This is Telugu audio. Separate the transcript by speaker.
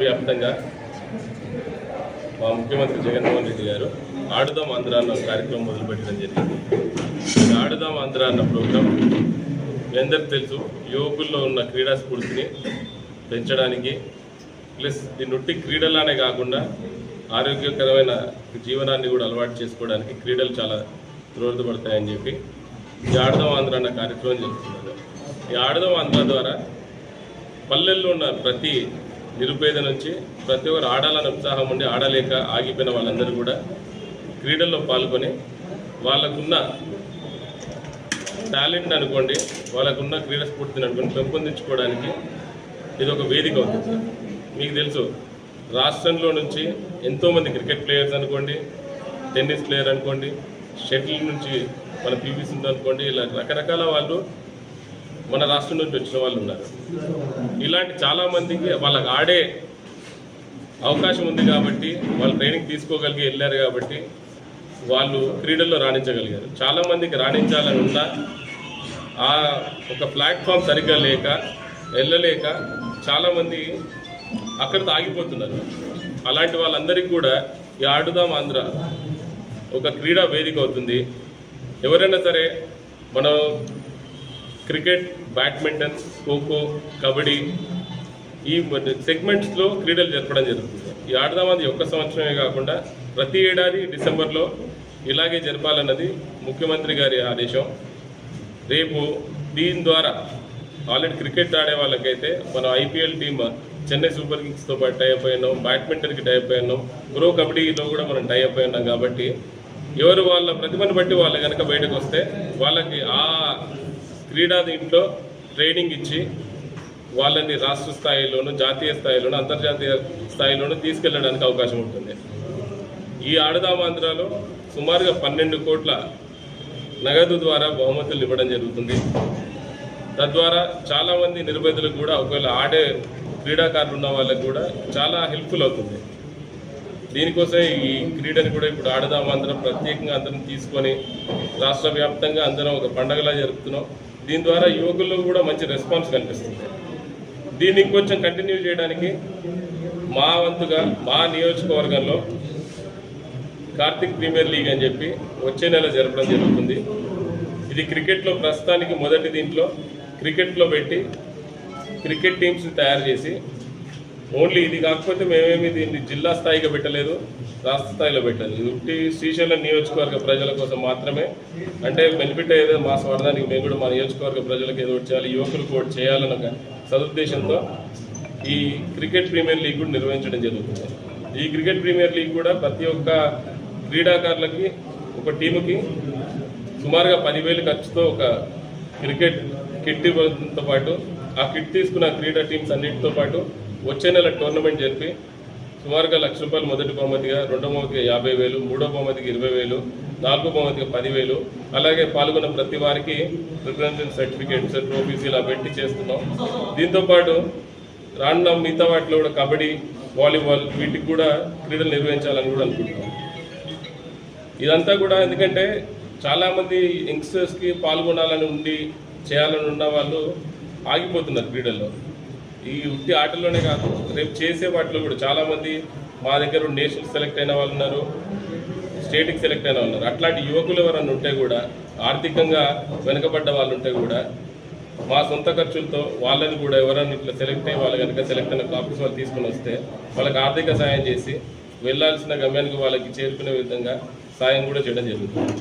Speaker 1: వ్యాప్తంగా మా ముఖ్యమంత్రి జగన్మోహన్ రెడ్డి గారు ఆడుదాం ఆంధ్ర అన్న కార్యక్రమం మొదలుపెట్టడం జరిగింది. ఆడుదాం ఆంధ్ర అన్న ప్రోగ్రాం మీ అందరికీ తెలుసు. యువకుల్లో ఉన్న క్రీడా స్ఫూర్తిని పెంచడానికి ప్లస్ ఈ నుట్టి క్రీడలానే కాకుండా ఆరోగ్యకరమైన జీవనాన్ని కూడా అలవాటు చేసుకోవడానికి క్రీడలు చాలా దోహదపడతాయని చెప్పి ఈ ఆడదాం ఆంధ్ర అన్న కార్యక్రమం జరుగుతున్నారు ఈ ఆడదాం ఆంధ్ర ద్వారా పల్లెల్లో ఉన్న ప్రతి నిరుపేద నుంచి ప్రతి ఒక్కరు ఆడాలని ఉత్సాహం ఉండి ఆడలేక ఆగిపోయిన వాళ్ళందరూ కూడా క్రీడల్లో పాల్గొని వాళ్ళకున్న టాలెంట్ అనుకోండి వాళ్ళకున్న క్రీడా స్ఫూర్తిని అనుకోండి పెంపొందించుకోవడానికి ఇది ఒక వేదిక అవుతుంది. మీకు తెలుసు రాష్ట్రంలో నుంచి ఎంతోమంది క్రికెట్ ప్లేయర్స్ అనుకోండి టెన్నిస్ ప్లేయర్ అనుకోండి షటిల్ నుంచి మన పీవీ సింధు అనుకోండి ఇలా రకరకాల వాళ్ళు మన రాష్ట్రం నుంచి వచ్చిన వాళ్ళు ఉన్నారు. ఇలాంటి చాలామందికి వాళ్ళకి ఆడే అవకాశం ఉంది కాబట్టి వాళ్ళు ట్రైనింగ్ తీసుకోగలిగి వెళ్ళారు కాబట్టి వాళ్ళు క్రీడల్లో రాణించగలిగారు. చాలామందికి రాణించాలని ఉన్నా ఆ ఒక ప్లాట్ఫామ్ సరిగ్గా లేక వెళ్ళలేక చాలామంది అక్కడితో ఆగిపోతున్నారు. అలాంటి వాళ్ళందరికీ కూడా ఈ ఆడుదాం ఆంధ్ర ఒక క్రీడా వేదిక అవుతుంది. ఎవరైనా సరే మనం క్రికెట్ బ్యాడ్మింటన్ ఖోఖో కబడ్డీ ఈ సెగ్మెంట్స్లో క్రీడలు జరపడం జరుగుతుంది. ఈ ఆడదామది ఒక్క సంవత్సరమే కాకుండా ప్రతి ఏడాది డిసెంబర్లో ఇలాగే జరపాలన్నది ముఖ్యమంత్రి గారి ఆదేశం. రేపు దీని ద్వారా ఆల్రెడీ క్రికెట్ ఆడే వాళ్ళకైతే మనం ఐపీఎల్ టీమ్ చెన్నై సూపర్ కింగ్స్తో పాటు టైప్ అయినాం బ్యాడ్మింటన్కి టైప్ అయినాం ప్రో కబడ్డీలో కూడా మనం టైప్ అయి ఉన్నాం కాబట్టి ఎవరు వాళ్ళ ప్రతిభను బట్టి వాళ్ళు కనుక బయటకు వస్తే వాళ్ళకి ఆ క్రీడా దీంట్లో ట్రైనింగ్ ఇచ్చి వాళ్ళని రాష్ట్ర స్థాయిలోను జాతీయ స్థాయిలోను అంతర్జాతీయ స్థాయిలోను తీసుకెళ్ళడానికి అవకాశం ఉంటుంది. ఈ ఆడదామాంధ్రాలో సుమారుగా పన్నెండు కోట్ల నగదు ద్వారా బహుమతులు ఇవ్వడం జరుగుతుంది. తద్వారా చాలామంది నిరుపేదలకు కూడా ఒకవేళ ఆడే క్రీడాకారులు ఉన్న వాళ్ళకు కూడా చాలా హెల్ప్ఫుల్ అవుతుంది. దీనికోసం ఈ క్రీడని కూడా ఇప్పుడు ఆడదాం అందరం ప్రత్యేకంగా అందరం తీసుకొని రాష్ట్ర వ్యాప్తంగా అందరం ఒక పండగలా జరుపుతున్నాం. దీని ద్వారా యువకుల్లో కూడా మంచి రెస్పాన్స్ కనిపిస్తుంది. దీన్ని కొంచెం కంటిన్యూ చేయడానికి మా వంతుగా మా నియోజకవర్గంలో కార్తిక్ ప్రీమియర్ లీగ్ అని చెప్పి వచ్చే నెల జరపడం జరుగుతుంది. ఇది క్రికెట్లో ప్రస్తుతానికి మొదటి దీంట్లో క్రికెట్లో పెట్టి క్రికెట్ టీమ్స్ని తయారు చేసి ఓన్లీ ఇది కాకపోతే మేమేమి దీన్ని జిల్లా స్థాయిగా పెట్టలేదు రాష్ట్ర స్థాయిలో పెట్టలేదు. ఇది ఉట్టి శ్రీశైలం నియోజకవర్గ ప్రజల కోసం మాత్రమే. అంటే బెనిఫిట్ ఏదో మా స్వర్ణానికి మేము కూడా మా నియోజకవర్గ ప్రజలకు ఏదో చేయాలి యువకులకు ఒకటి చేయాలన్న సదుద్దేశంతో ఈ క్రికెట్ ప్రీమియర్ లీగ్ కూడా నిర్వహించడం జరుగుతుంది. ఈ క్రికెట్ ప్రీమియర్ లీగ్ కూడా ప్రతి ఒక్క క్రీడాకారులకి ఒక టీముకి సుమారుగా పదివేలు ఖర్చుతో ఒక క్రికెట్ కిట్ ఇవ్వడంతో పాటు ఆ కిట్ తీసుకున్న క్రీడా టీమ్స్ అన్నిటితో పాటు వచ్చే నెల టోర్నమెంట్ జరిపి సుమారుగా లక్ష రూపాయలు మొదటి బహుమతిగా రెండో బహుమతిగా యాభై వేలు మూడో బహుమతికి ఇరవై వేలు నాలుగో బహుమతిగా పదివేలు అలాగే పాల్గొన్న ప్రతి వారికి రిప్రజెంటేషన్ సర్టిఫికేట్స్ ట్రోఫీస్ ఇలా పెట్టి చేస్తున్నాం. దీంతో పాటు రానున్న మిగతా వాటిలో కూడా కబడ్డీ వాలీబాల్ వీటికి కూడా క్రీడలు నిర్వహించాలని కూడా అనుకుంటున్నాం. ఇదంతా కూడా ఎందుకంటే చాలామంది యంగ్స్టర్స్కి పాల్గొనాలని ఉండి చేయాలని ఉన్న వాళ్ళు ఆగిపోతున్నారు క్రీడల్లో. ఈ ఉట్టి ఆటల్లోనే కాదు రేపు చేసే వాటిలో కూడా చాలామంది మా దగ్గర నేషనల్ సెలెక్ట్ అయిన వాళ్ళు ఉన్నారు స్టేట్కి సెలెక్ట్ అయిన ఉన్నారు. అట్లాంటి యువకులు ఎవరన్నా ఉంటే కూడా ఆర్థికంగా వెనుకబడ్డ వాళ్ళు ఉంటే కూడా మా సొంత ఖర్చులతో వాళ్ళని కూడా ఎవరైనా ఇట్లా సెలెక్ట్ అయ్యి వాళ్ళు కనుక సెలెక్ట్ అయిన కాపీస్ వాళ్ళు తీసుకొని వస్తే వాళ్ళకి ఆర్థిక సాయం చేసి వెళ్ళాల్సిన గమ్యానికి వాళ్ళకి చేరుకునే విధంగా సాయం కూడా చేయడం జరుగుతుంది.